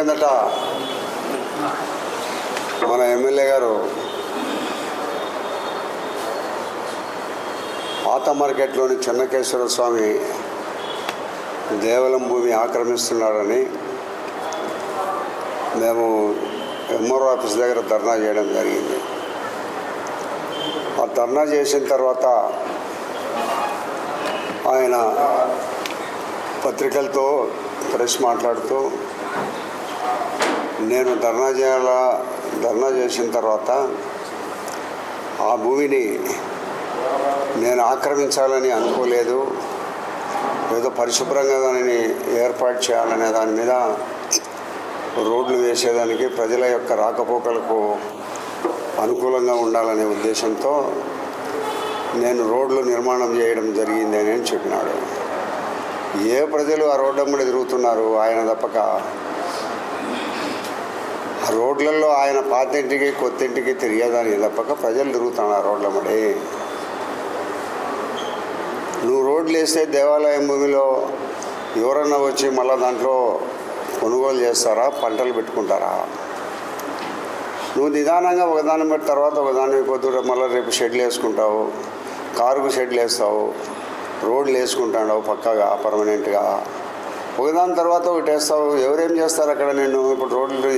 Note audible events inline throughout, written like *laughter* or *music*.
కిందట మన ఎమ్మెల్యే గారు పాత మార్కెట్లోని చెన్నకేశ్వర స్వామి దేవలం భూమి ఆక్రమిస్తున్నారని మేము ఎంఆర్ఓ ఆఫీస్ దగ్గర ధర్నా చేయడం జరిగింది. ఆ ధర్నా చేసిన తర్వాత ఆయన పత్రికలతో ప్రెస్ మాట్లాడుతూ నేను ధర్నా చేయాలా ధర్నా చేసిన తర్వాత ఆ భూమిని నేను ఆక్రమించాలని అనుకోలేదు ఏదో పరిశుభ్రంగా దానిని ఏర్పాటు చేయాలనే దాని మీద రోడ్లు వేసేదానికి ప్రజల యొక్క రాకపోకలకు అనుకూలంగా ఉండాలనే ఉద్దేశంతో నేను రోడ్లు నిర్మాణం చేయడం జరిగింది అని చెప్పినాడు. ఏ ప్రజలు ఆ రోడ్డు అమ్మడి తిరుగుతున్నారు ఆయన తప్పక రోడ్లలో ఆయన పాతింటికి కొత్తింటికి తిరిగేదానికి తప్పక ప్రజలు తిరుగుతున్నారు ఆ రోడ్ల మడి నువ్వు రోడ్లు వేస్తే దేవాలయం భూమిలో ఎవరన్నా వచ్చి మళ్ళీ దాంట్లో కొనుగోలు చేస్తారా? పంటలు పెట్టుకుంటారా? నువ్వు నిదానంగా ఒకదాని బట్టి తర్వాత ఒకదాని పొద్దుట మళ్ళీ రేపు షెడ్లు వేసుకుంటావు కారుకు షెడ్లు వేస్తావు రోడ్లు వేసుకుంటాడు పక్కగా పర్మనెంట్గా ఒకదాని తర్వాత ఒకటి వేస్తావు. ఎవరేం చేస్తారు అక్కడ నేను ఇప్పుడు రోడ్లు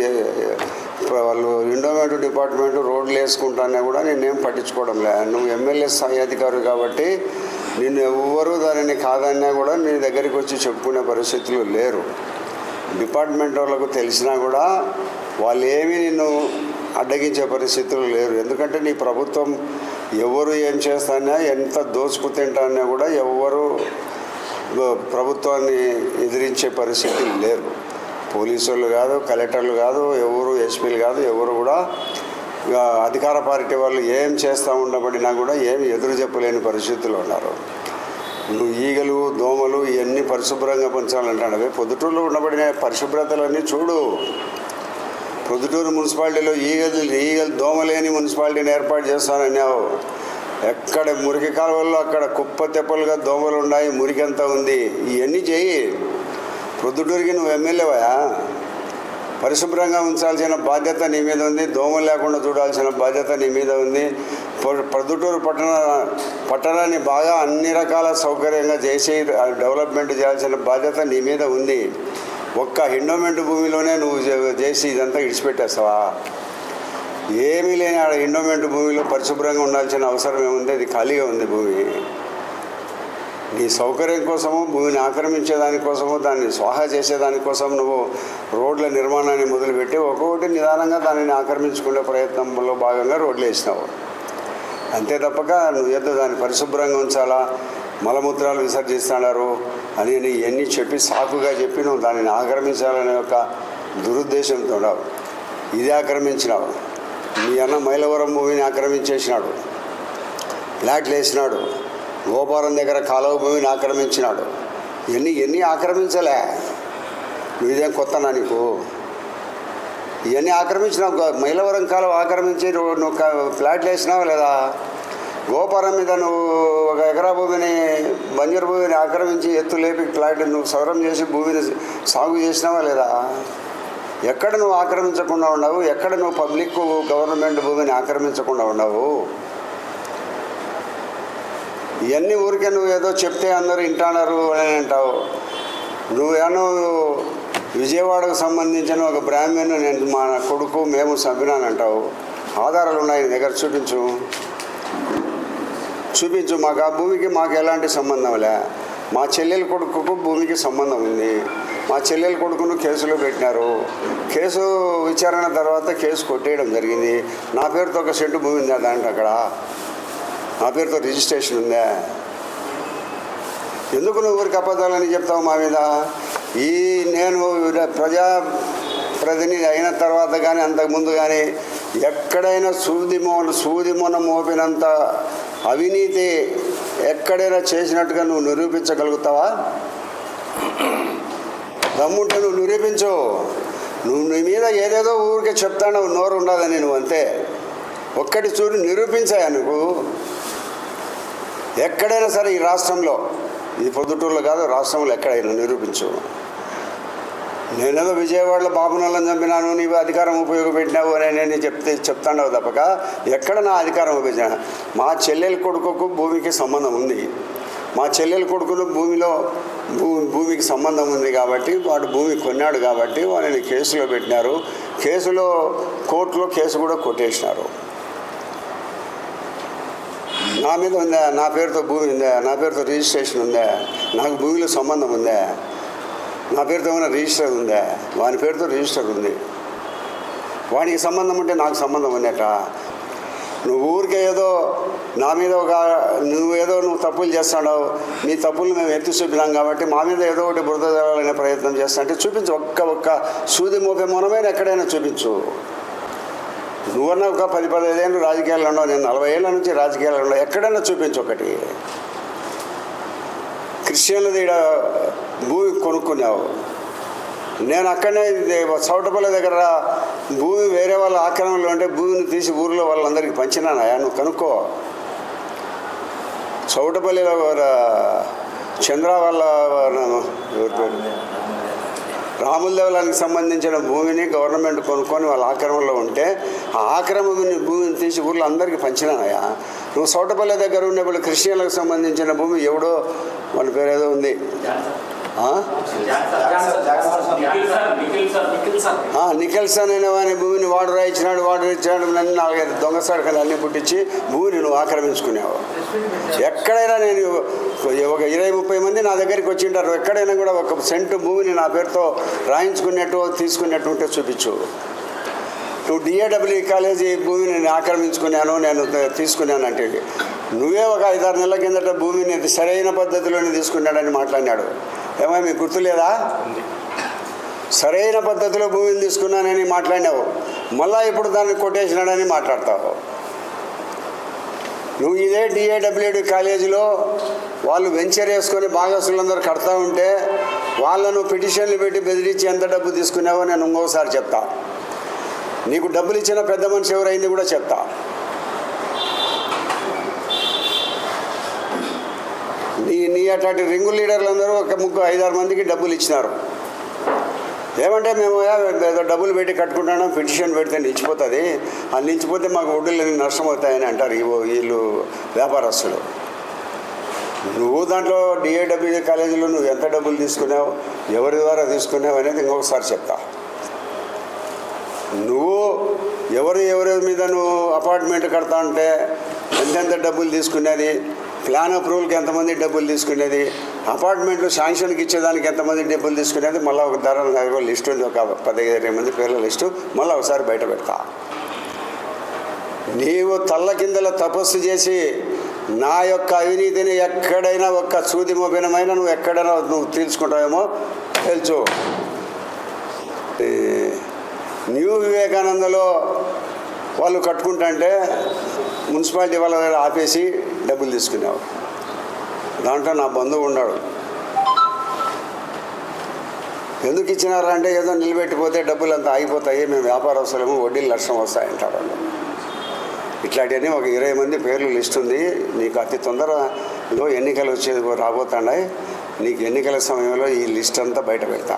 ఇప్పుడు వాళ్ళు ఎండోమెంట్ డిపార్ట్మెంట్ రోడ్లు వేసుకుంటానే కూడా నేనేం పట్టించుకోవడం లే. నువ్వు ఎమ్మెల్యే స్థాయి అధికారి కాబట్టి నిన్ను ఎవ్వరూ దానిని కాదన్నా కూడా నీ దగ్గరికి వచ్చి చెప్పుకునే పరిస్థితులు లేరు. డిపార్ట్మెంట్ వాళ్ళకు తెలిసినా కూడా వాళ్ళు ఏమీ నిన్ను అడ్డగించే పరిస్థితులు లేరు. ఎందుకంటే నీ ప్రభుత్వం ఎవరు ఏం చేస్తానా ఎంత దోచుకు తింటానా కూడా ఎవ్వరు ప్రభుత్వాన్ని ఎదిరించే పరిస్థితులు లేరు పోలీసు వాళ్ళు కాదు కలెక్టర్లు కాదు ఎవరు ఎస్పీలు కాదు ఎవరు కూడా అధికార పార్టీ వాళ్ళు ఏం చేస్తూ ఉండబడినా కూడా ఏమి ఎదురు చెప్పలేని పరిస్థితులు ఉన్నారు. నువ్వు ఈగలు దోమలు ఇవన్నీ పరిశుభ్రంగా పెంచాలంటాడు అవి పొద్దుటూరులో ఉండబడిన పరిశుభ్రతలన్నీ చూడు. పొద్దుటూరు మున్సిపాలిటీలో ఈగలు ఈగలు దోమలేని మున్సిపాలిటీని ఏర్పాటు చేస్తానన్నావు. ఎక్కడ మురికి కాలువల్లో అక్కడ కుప్ప తెప్పలుగా దోమలు ఉన్నాయి మురికి అంతా ఉంది. ఇవన్నీ చేయి ప్రొద్దుటూరికి నువ్వు ఎమ్మెల్యేవయా పరిశుభ్రంగా ఉంచాల్సిన బాధ్యత నీ మీద ఉంది. దోమలు లేకుండా చూడాల్సిన బాధ్యత నీ మీద ఉంది. ప్రొద్దుటూరు పట్టణ పట్టణాన్ని బాగా అన్ని రకాల సౌకర్యంగా చేసి డెవలప్మెంట్ చేయాల్సిన బాధ్యత నీ మీద ఉంది. ఒక్క ఎండోమెంట్ భూమిలోనే నువ్వు చేసి ఇదంతా ఇడిచిపెట్టేస్తావా? ఏమీ లేని ఆడ ఎండోమెంట్ భూమిలో పరిశుభ్రంగా ఉండాల్సిన అవసరం ఏముంది? అది ఖాళీగా ఉంది భూమి. నీ సౌకర్యం కోసము భూమిని ఆక్రమించేదానికోసము దాన్ని స్వాహా చేసేదానికోసం నువ్వు రోడ్ల నిర్మాణాన్ని మొదలుపెట్టి ఒక్కొక్కటి నిదానంగా దానిని ఆక్రమించుకునే ప్రయత్నంలో భాగంగా రోడ్లు వేసినావు. అంతే తప్పక నువ్వు ఏదో దాన్ని పరిశుభ్రంగా ఉంచాలా మలమూత్రాలు విసర్జిస్తున్నారు అని ఇవన్నీ చెప్పి సాకుగా చెప్పి నువ్వు దానిని ఆక్రమించాలనే ఒక దురుద్దేశంతో ఇది ఆక్రమించినావు. మీ అన్న మైలవరం భూమిని ఆక్రమించేసినాడు. ఫ్లాట్లు వేసినాడు గోపారం దగ్గర కాలువ భూమిని ఆక్రమించినాడు. ఎన్ని ఎన్ని ఆక్రమించలే? నువ్వేం ఇదేం కొత్తనా నీకు? ఇవన్నీ ఆక్రమించినావు. మైలవరం కాలువ ఆక్రమించి నువ్వు ఫ్లాట్లు వేసినావు లేదా? గోపురం మీద నువ్వు ఒక ఎకరా భూమిని బంజరు భూమిని ఆక్రమించి ఎత్తు లేపి ఫ్లాట్ నువ్వు సవరం చేసి భూమిని సాగు చేసినావా లేదా? ఎక్కడ నువ్వు ఆక్రమించకుండా ఉండవు ఎక్కడ నువ్వు పబ్లిక్ గవర్నమెంట్ భూమిని ఆక్రమించకుండా ఉండవు ఇవన్నీ ఊరికే నువ్వు ఏదో చెప్తే అందరూ వింటున్నారు అని అంటావు. నువ్వేనో విజయవాడకు సంబంధించిన ఒక బ్రాహ్మణ్ నేను మా కొడుకు మేము సభ్యునానంటావు ఆధారాలు ఉన్నాయి దగ్గర చూపించు. చూపించు మాకు ఆ భూమికి మాకు ఎలాంటి సంబంధం లే. మా చెల్లెల కొడుకుకు భూమికి సంబంధం ఉంది. మా చెల్లెల కొడుకును కేసులో పెట్టినారు. కేసు విచారణ తర్వాత కేసు కొట్టేయడం జరిగింది. నా పేరుతో ఒక సెంటు భూమి ఉందా దాంట్లో అక్కడ? నా పేరుతో రిజిస్ట్రేషన్ ఉందా? ఎందుకు నువ్వు ఊరికి అబద్ధాలని చెప్తావు మా మీద? ఈ నేను ప్రజా ప్రతినిధి అయిన తర్వాత కానీ అంతకుముందు కానీ ఎక్కడైనా సూది మోన సూది మొన మోపినంత అవినీతి ఎక్కడైనా చేసినట్టుగా నువ్వు నిరూపించగలుగుతావా? దమ్ముంటే నువ్వు నిరూపించు. నువ్వు నీ మీద ఏదేదో ఊరికే చెప్తాను నోరు ఉండదని నువ్వు అంతే. ఒక్కటి చూడు నిరూపించాయా నువ్వు? ఎక్కడైనా సరే ఈ రాష్ట్రంలో ఇది పొద్దుటూరులో కాదు రాష్ట్రంలో ఎక్కడైనా నిరూపించు. నేనేదో విజయవాడలో బాబునల్లని చంపినాను నీవు అధికారం ఉపయోగపెట్టినావు అని నేను చెప్తే చెప్తాండవు తప్పక. ఎక్కడ నా అధికారం ఉపయోగించిన? మా చెల్లెల కొడుకుకు భూమికి సంబంధం ఉంది. మా చెల్లెల కొడుకును భూమిలో భూమికి సంబంధం ఉంది కాబట్టి వాడు భూమి కొన్నాడు కాబట్టి వాళ్ళని కేసులో పెట్టినారు. కేసులో కోర్టులో కేసు కూడా కొట్టేసినారు. నా మీద ఉందా? నా పేరుతో భూమి ఉందా? నా పేరుతో రిజిస్ట్రేషన్ ఉందా? నాకు భూమిలో సంబంధం ఉందా? నా పేరుతో ఏమైనా రిజిస్టర్ ఉందా? వాని పేరుతో రిజిస్టర్ ఉంది. వానికి సంబంధం ఉంటే నాకు సంబంధం ఉందట నువ్వు ఊరికే ఏదో నా మీద ఒక నువ్వు ఏదో నువ్వు తప్పులు చేస్తున్నావు నీ తప్పులు మేము ఎత్తి చూపినాం కాబట్టి మా మీద ఏదో ఒకటి బురద జరగాలనే ప్రయత్నం చేస్తా అంటే చూపించు ఒక్క ఒక్క సూది మోపే మూలమైన ఎక్కడైనా చూపించు. నువ్వన్నా ఒక పది పదిహేను రాజకీయాలు ఉన్నావు నేను నలభై ఏళ్ళ నుంచి రాజకీయాలు ఉన్నావు ఎక్కడైనా చూపించు ఒకటి. క్రిస్టియన్లది ఇక్కడ భూమి కొనుక్కున్నావు. నేను అక్కడనే ఇది చౌటపల్లి దగ్గర భూమి వేరే వాళ్ళ ఆక్రమణలో ఉంటే భూమిని తీసి ఊరిలో వాళ్ళందరికీ పంచినానయా నువ్వు కనుక్కో. చౌటపల్లిలో చంద్ర వాళ్ళ రాములదేవలానికి రాముల దేవాలయానికి సంబంధించిన భూమిని గవర్నమెంట్ కొనుక్కొని వాళ్ళ ఆక్రమణలో ఉంటే ఆ ఆక్రమణ భూమిని తీసి ఊర్లో అందరికీ పంచినానయ్యా నువ్వు సౌటపల్లి దగ్గర ఉన్నప్పుడు క్రిస్టియన్లకు సంబంధించిన భూమి ఎవడో? వాళ్ళ పేరు ఏదో ఉంది. నికెల్సన్ అనే వాని భూమిని వాడు రాయించినాడు వాడు ఇచ్చినాడు నన్ను నాలుగైదు దొంగ సడకలు అన్ని పుట్టించి భూమిని నువ్వు ఆక్రమించుకునేవు? ఎక్కడైనా నేను ఒక ఇరవై ముప్పై మంది నా దగ్గరికి వచ్చింటారు. ఎక్కడైనా కూడా ఒక సెంటు భూమిని నా పేరుతో రాయించుకున్నట్టు తీసుకున్నట్టు ఉంటే చూపించు. నువ్వు డిఏడబ్ల్యూ కాలేజీ భూమిని నేను ఆక్రమించుకున్నాను నేను తీసుకున్నాను అంటే నువ్వే ఒక ఐదారు నెలల కిందట భూమిని సరైన పద్ధతిలోనే తీసుకున్నాడని మాట్లాడినాడు. ఏమో మీకు గుర్తులేదా? సరైన పద్ధతిలో భూమిని తీసుకున్నానని మాట్లాడినావు. మళ్ళా ఇప్పుడు దాన్ని కొట్టేసినాడని మాట్లాడతావు. నువ్వు ఇదే డిఏడబ్ల్యూడి కాలేజీలో వాళ్ళు వెంచర్ వేసుకొని భాగస్తులందరూ కడతా ఉంటే వాళ్ళను పిటిషన్లు పెట్టి బెదిరించి ఎంత డబ్బు తీసుకున్నావో నేను ఇంకోసారి చెప్తా. నీకు డబ్బులు ఇచ్చిన పెద్ద మనిషి ఎవరైంది కూడా చెప్తా. నీ అట్లాంటి రింగు లీడర్లందరూ ఒక ముగ్గురు ఐదారు మందికి డబ్బులు ఇచ్చినారు. ఏమంటే మేము ఏదో డబ్బులు పెట్టి కట్టుకుంటాను పిటిషన్ పెడితే నిలిచిపోతుంది. ఆ నిలిచిపోతే మాకు వడ్డీలు నష్టం అవుతాయని అంటారు వీళ్ళు వ్యాపారస్తులు. నువ్వు దాంట్లో డిఏడబ్ల్యూ కాలేజీలో నువ్వు ఎంత డబ్బులు తీసుకున్నావు ఎవరి ద్వారా తీసుకున్నావు అనేది ఇంకొకసారి చెప్తా. నువ్వు ఎవరు ఎవరి మీద నువ్వు అపార్ట్మెంట్ కడతా ఉంటే ఎంతెంత డబ్బులు తీసుకునేది ప్లాన్ అప్రూవల్కి ఎంతమంది డబ్బులు తీసుకునేది? అపార్ట్మెంట్లు శాంక్షన్కి ఇచ్చేదానికి ఎంతమంది డబ్బులు తీసుకునేది? మళ్ళీ ఒక ధర లిస్ట్ ఉంది ఒక పదిహేను ఇరవై మంది పేర్ల లిస్టు. మళ్ళీ ఒకసారి బయట పెడతా. నీవు తల్ల కిందల తపస్సు చేసి నా యొక్క అవినీతిని ఎక్కడైనా ఒక్క సూది మోపినమైన నువ్వు ఎక్కడైనా నువ్వు తీర్చుకుంటావేమో తెలుసు న్యూ వివేకానందలో వాళ్ళు కట్టుకుంటుంటే మున్సిపాలిటీ వాళ్ళ ఆపేసి డబ్బులు తీసుకునేవారు దాంట్లో నా బంధువు ఉన్నాడు. ఎందుకు ఇచ్చినారా అంటే ఏదో నిలబెట్టిపోతే డబ్బులు అంతా ఆగిపోతాయి మేము వ్యాపారస్తులము వడ్డీలు నష్టం వస్తాయంటారు ఇట్లాంటివన్నీ ఒక ఇరవై మంది పేర్లు లిస్ట్ ఉంది. నీకు అతి తొందరలో ఎన్నికలు వచ్చేది రాబోతున్నాయి. నీకు ఎన్నికల సమయంలో ఈ లిస్ట్ అంతా బయట పెడతా.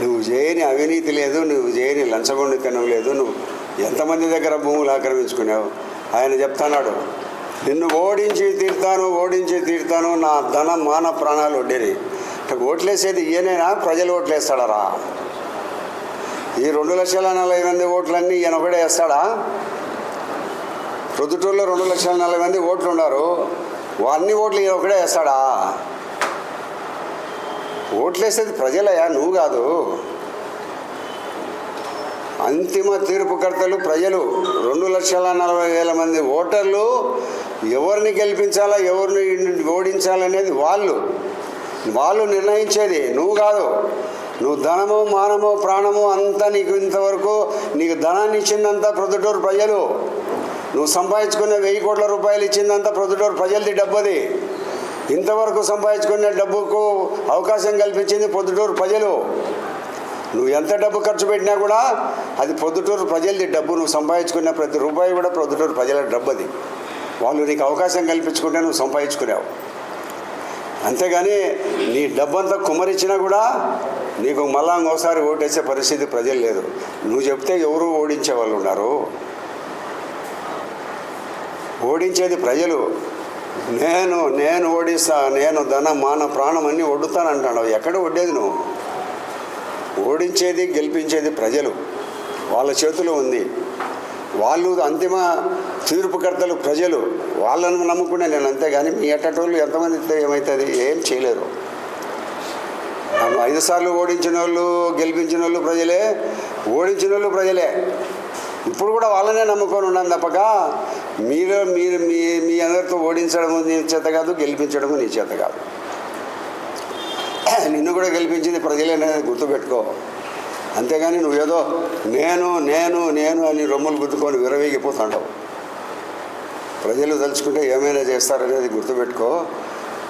నువ్వు చేయని అవినీతి లేదు నువ్వు చేయని లంచగొండితనం లేదు నువ్వు ఎంతమంది దగ్గర భూములు ఆక్రమించుకున్నావు ఆయన చెప్తున్నాడు నిన్ను ఓడించి తీర్తాను ఓడించి తీర్తాను నా ధన మాన ప్రాణాలు వడ్డేది ఓట్లేసేది ఈయనైనా? ప్రజలు ఓట్లేస్తాడరా? ఈ రెండు లక్షల నలభై మంది ఓట్లన్నీ ఈయన ఒకడే వేస్తాడా? ప్రొద్దుటూరులో రెండు లక్షల నలభై మంది ఓట్లు ఉన్నారు. అన్ని ఓట్లు ఈయన ఒకడే వేస్తాడా? ఓట్లేసేది ప్రజలయ్యా నువ్వు కాదు. అంతిమ తీర్పుకర్తలు ప్రజలు రెండు లక్షల నలభై వేల మంది ఓటర్లు ఎవరిని గెలిపించాలా ఎవరిని ఓడించాలనేది వాళ్ళు. వాళ్ళు నిర్ణయించేది నువ్వు కాదు. నువ్వు ధనము మానము ప్రాణము అంతా నీకు ఇంతవరకు నీకు ధనాన్ని ఇచ్చిందంతా ప్రొద్దుటూరు ప్రజలు. నువ్వు సంపాదించుకున్న వెయ్యి కోట్ల రూపాయలు ఇచ్చిందంతా ప్రొద్దుటూరు ప్రజలది డబ్బది. ఇంతవరకు సంపాదించుకునే డబ్బుకు అవకాశం కల్పించింది పొద్దుటూరు ప్రజలు. నువ్వు ఎంత డబ్బు ఖర్చు పెట్టినా కూడా అది పొద్దుటూరు ప్రజలది డబ్బు. నువ్వు సంపాదించుకున్న ప్రతి రూపాయి కూడా ప్రొద్దుటూరు ప్రజల డబ్బు అది. వాళ్ళు నీకు అవకాశం కల్పించుకుంటే నువ్వు సంపాదించుకున్నావు అంతేగాని నీ డబ్బంతా కుమ్మరించినా కూడా నీకు మళ్ళా ఇంకోసారి ఓటేసే పరిస్థితి ప్రజలు లేదు. నువ్వు చెప్తే ఎవరు ఓడించే వాళ్ళు ఉన్నారు. ఓడించేది ప్రజలు. నేను నేను ఓడిస్తా నేను ధన మాన ప్రాణం అన్నీ ఒడ్డుతానంటాడు ఎక్కడ ఒడ్డేది నువ్వు? ఓడించేది గెలిపించేది ప్రజలు. వాళ్ళ చేతిలో ఉంది. వాళ్ళు అంతిమ తీర్పుకర్తలు ప్రజలు. వాళ్ళను నమ్ముకునే నేను అంతేగాని మీ అట్టటోళ్ళు ఎంతమంది ఏమవుతుంది ఏం చేయలేరు. నన్ను ఐదు సార్లు ఓడించిన వాళ్ళు గెలిపించిన వాళ్ళు ప్రజలే ఓడించిన వాళ్ళు ప్రజలే. ఇప్పుడు కూడా వాళ్ళనే నమ్ముకొని ఉన్నాను తప్పక. మీరు మీరు మీ మీ అందరితో ఓడించడము నీ చేత కాదు గెలిపించడము నీ చేత కాదు. *clears throat* నిన్ను కూడా గెలిపించింది ప్రజలే అనేది గుర్తుపెట్టుకో. అంతేగాని నువ్వేదో నేను నేను నేను అని రొమ్ములు గుద్దుకొని విరవీగిపోతాండవు. ప్రజలు తలుచుకుంటే ఏమైనా చేస్తారనేది గుర్తుపెట్టుకో.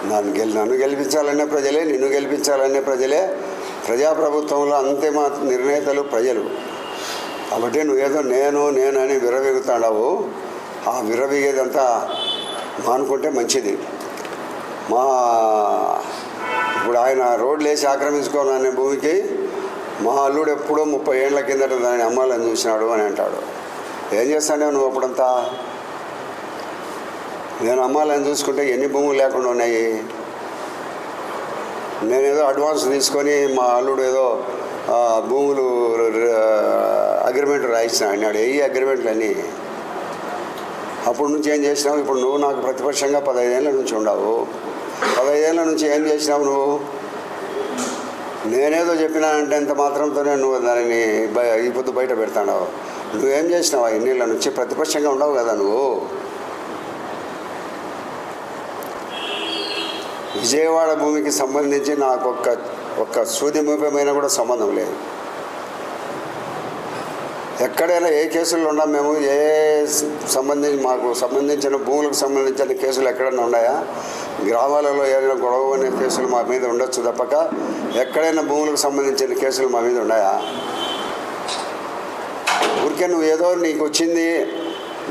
నన్ను గెలి నన్ను గెలిపించాలనే ప్రజలే నిన్ను గెలిపించాలనే ప్రజలే. ప్రజాప్రభుత్వంలో అంతిమ నిర్ణేతలు ప్రజలు. కాబట్టి నువ్వేదో నేను నేను అని విరవీగుతాడావు. ఆ విరవిగేదంతా మానుకుంటే మంచిది. మా ఇప్పుడు ఆయన రోడ్లు వేసి ఆక్రమించుకోవాలనే భూమికి మా అల్లుడు ఎప్పుడో ముప్పై ఏళ్ళ కిందట దాన్ని అమ్మాలని చూసినాడు అని అంటాడు. ఏం చేస్తానే నువ్వు అప్పుడంతా? నేను అమ్మాలని చూసుకుంటే ఎన్ని భూములు లేకుండా ఉన్నాయి? నేనేదో అడ్వాన్స్ తీసుకొని మా అల్లుడు ఏదో భూములు అగ్రిమెంట్ రాయించిన అన్నాడు. ఏ అగ్రిమెంట్లు అన్నీ అప్పుడు నుంచి ఏం చేసినావు? ఇప్పుడు నువ్వు నాకు ప్రతిపక్షంగా పదహైదేళ్ళ నుంచి ఉండవు. పదహైదేళ్ళ నుంచి ఏం చేసినావు నువ్వు? నేనేదో చెప్పినానంటే ఎంత మాత్రంతోనే నువ్వు దానిని బయ ఈ పొద్దు బయట పెడతావు నువ్వేం చేసినావు ఆ ఎన్నిళ్ళ నుంచి? ప్రతిపక్షంగా ఉండవు కదా నువ్వు? విజయవాడ భూమికి సంబంధించి నాకు ఒక్క ఒక్క సూది మూపమైన కూడా సంబంధం లేదు. ఎక్కడైనా ఏ కేసులు ఉన్నా మేము ఏ సంబంధించి మాకు సంబంధించిన భూములకు సంబంధించిన కేసులు ఎక్కడైనా ఉన్నాయా? గ్రామాలలో ఏదైనా గొడవ అనే కేసులు మా మీద ఉండొచ్చు తప్పక. ఎక్కడైనా భూములకు సంబంధించిన కేసులు మా మీద ఉన్నాయా? ఊరికే నువ్వు ఏదో నీకు వచ్చింది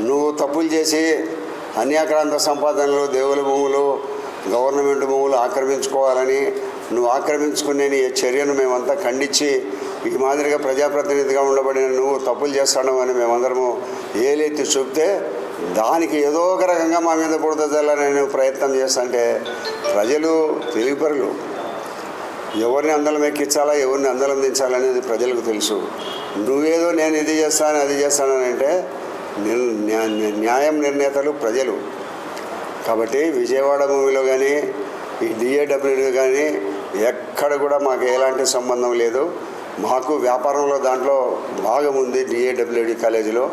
నువ్వు తప్పులు చేసి అన్యాక్రాంత సంపాదనలు దేవుల భూములు గవర్నమెంట్ భూములు ఆక్రమించుకోవాలని నువ్వు ఆక్రమించుకునే నీ చర్యను మేమంతా ఖండించి ఈ మాదిరిగా ప్రజాప్రతినిధిగా ఉండబడిన నువ్వు తప్పులు చేస్తాను అని మేమందరము ఏలెత్తి చూపితే దానికి ఏదో ఒక రకంగా మా మీద బుడద నేను ప్రయత్నం చేస్తుంటే ప్రజలు తెలివిపరులు. ఎవరిని అందలం ఎక్కించాలా ఎవరిని అందలం దించాలనేది ప్రజలకు తెలుసు. నువ్వేదో నేను ఇది చేస్తాను అది చేస్తానని అంటే న్యాయం నిర్ణేతలు ప్రజలు. కాబట్టి విజయవాడ భూమిలో కానీ ఈ డిఏడబ్ల్యూలో కానీ ఎక్కడ కూడా మాకు ఎలాంటి సంబంధం లేదు. మాకు వ్యాపారంలో దాంట్లో భాగం ఉంది డిఏడబ్ల్యూడి కాలేజీలో.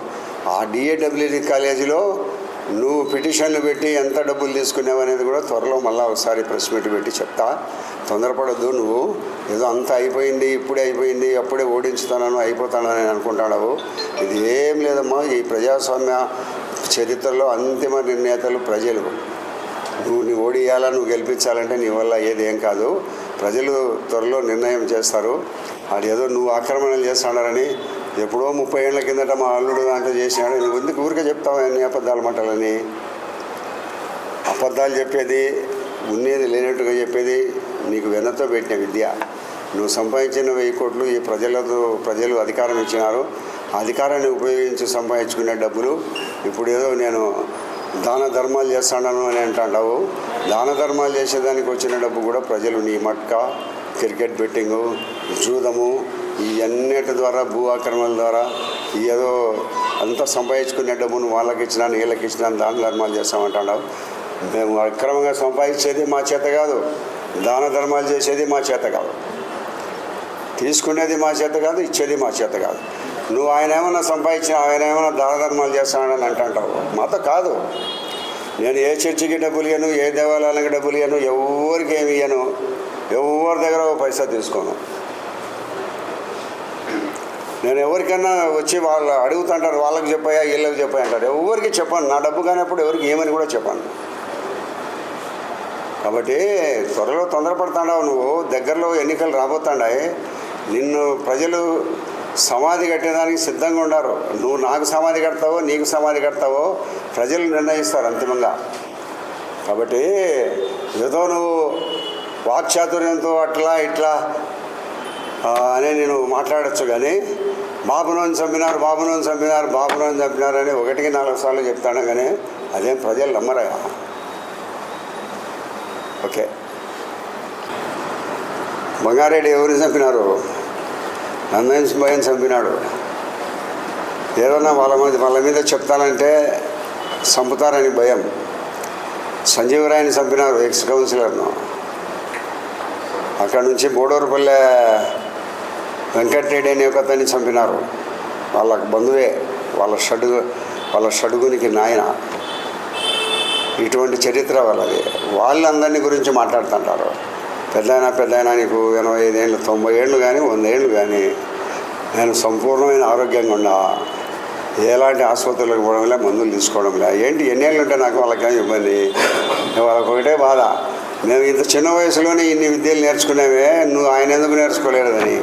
ఆ డిఏడబ్ల్యూడి కాలేజీలో నువ్వు పిటిషన్లు పెట్టి ఎంత డబ్బులు తీసుకున్నావు అనేది కూడా త్వరలో మళ్ళీ ఒకసారి ప్రెస్ మీట్ పెట్టి చెప్తా. తొందరపడద్దు నువ్వు. ఏదో అంత అయిపోయింది ఇప్పుడే అయిపోయింది అప్పుడే ఓడించుతానని అయిపోతానని అనుకుంటున్నావు ఇది ఏం లేదమ్మా ఈ ప్రజాస్వామ్య చరిత్రలో అంతిమ నిర్ణేతలు ప్రజలు. నువ్వు నీ ఓడియాలా నువ్వు గెలిపించాలంటే నీ వల్ల ఏది ఏం కాదు. ప్రజలు త్వరలో నిర్ణయం చేస్తారు. వాడు ఏదో నువ్వు ఆక్రమణలు చేస్తున్నారని ఎప్పుడో ముప్పై ఏళ్ళ కిందట మా అల్లుడు దాంట్లో చేసినాడు. నువ్వు ఎందుకు ఊరికే చెప్తావు అన్ని అబద్ధాల మాటలని? అబద్ధాలు చెప్పేది ఉన్నేది లేనట్టుగా చెప్పేది నీకు వెన్నతో పెట్టిన విద్య. నువ్వు సంపాదించిన వెయ్యి కోట్లు ఈ ప్రజలతో ప్రజలు అధికారం ఇచ్చినారు. అధికారాన్ని ఉపయోగించి సంపాదించుకునే డబ్బులు ఇప్పుడు ఏదో నేను దాన ధర్మాలు చేస్తాను అని అంటావు దాన ధర్మాలు చేసేదానికి వచ్చిన డబ్బు కూడా ప్రజలు నీ మట్క క్రికెట్ బెట్టింగు జూదము ఈ అన్నిటి ద్వారా భూ ఆక్రమణల ద్వారా ఈ ఏదో అంతా సంపాదించుకునే డబ్బును వాళ్ళకి ఇచ్చినాను వీళ్ళకి ఇచ్చినాను దాన ధర్మాలు చేస్తామంటాడు మేము అక్రమంగా సంపాదించేది మా చేత కాదు. దాన ధర్మాలు చేసేది మా చేత కాదు. తీసుకునేది మా చేత కాదు ఇచ్చేది మా చేత కాదు. నువ్వు ఆయన ఏమైనా సంపాదించిన ఆయన ఏమైనా దాన ధర్మాలు చేస్తానని అంటుంటావు. మాతో కాదు. నేను ఏ చర్చికి డబ్బులు ఇయ్యను ఏ దేవాలయానికి డబ్బులు ఇయ్యను ఎవరికి ఏమి ఇయ్యను ఎవరి దగ్గర పైసా తీసుకోను. నేను ఎవరికైనా వచ్చి వాళ్ళు అడుగుతుంటారు వాళ్ళకి చెప్పాయా వీళ్ళకి చెప్పాయి అంటారు. ఎవరికి చెప్పాను. నా డబ్బు కానప్పుడు ఎవరికి ఏమని కూడా చెప్పాను. కాబట్టి త్వరలో తొందరపడుతున్నావు నువ్వు. దగ్గరలో ఎన్నికలు రాబోతున్నాయి నిన్ను ప్రజలు సమాధి కట్టేదానికి సిద్ధంగా ఉన్నారు నువ్వు నాకు సమాధి కడతావో నీకు సమాధి కడతావో ప్రజలు నిర్ణయిస్తారు అంతిమంగా. కాబట్టి ఏదో నువ్వు వాక్చాతుర్యంతో అట్లా ఇట్లా అనే అని నేను మాట్లాడచ్చు కానీ బాబునోని చంపినారు బాబునోని చంపినారు బాబునోని చంపినారు అని ఒకటికి నాలుగు సార్లు చెప్తాను కానీ అదేం ప్రజలు నమ్మరయా ఓకే. బంగారెడ్డి ఎవరిని చంపినారు? నందన్ భయం చంపినాడు? ఏదన్నా వాళ్ళ మీద వాళ్ళ మీద చెప్తానంటే చంపుతారని భయం. సంజీవరాయని చంపినారు ఎక్స్ కౌన్సిలర్ను. అక్కడ నుంచి బోడూరుపల్లె వెంకటరెడ్డి అనే ఒక అతన్ని చంపినారు. వాళ్ళ బంధువే వాళ్ళ షడుగు వాళ్ళ షడుగునికి నాయన. ఇటువంటి చరిత్ర వాళ్ళది. వాళ్ళందరినీ గురించి మాట్లాడుతుంటారు. పెద్దయినా పెద్దయినా నీకు ఎనభై ఐదేళ్ళు తొంభై ఏళ్ళు కానీ వంద ఏళ్ళు కానీ నేను సంపూర్ణమైన ఆరోగ్యంగా ఉన్నా. ఎలాంటి ఆసుపత్రులకు పోవడం లే మందులు తీసుకోవడం లే ఏంటి ఎన్నేళ్ళు ఉంటే నాకు వాళ్ళకేం ఇబ్బంది? వాళ్ళకి ఒకటే బాధ. మేము ఇంత చిన్న వయసులోనే ఇన్ని విద్యలు నేర్చుకునేవే నువ్వు ఆయన ఎందుకు నేర్చుకోలేదని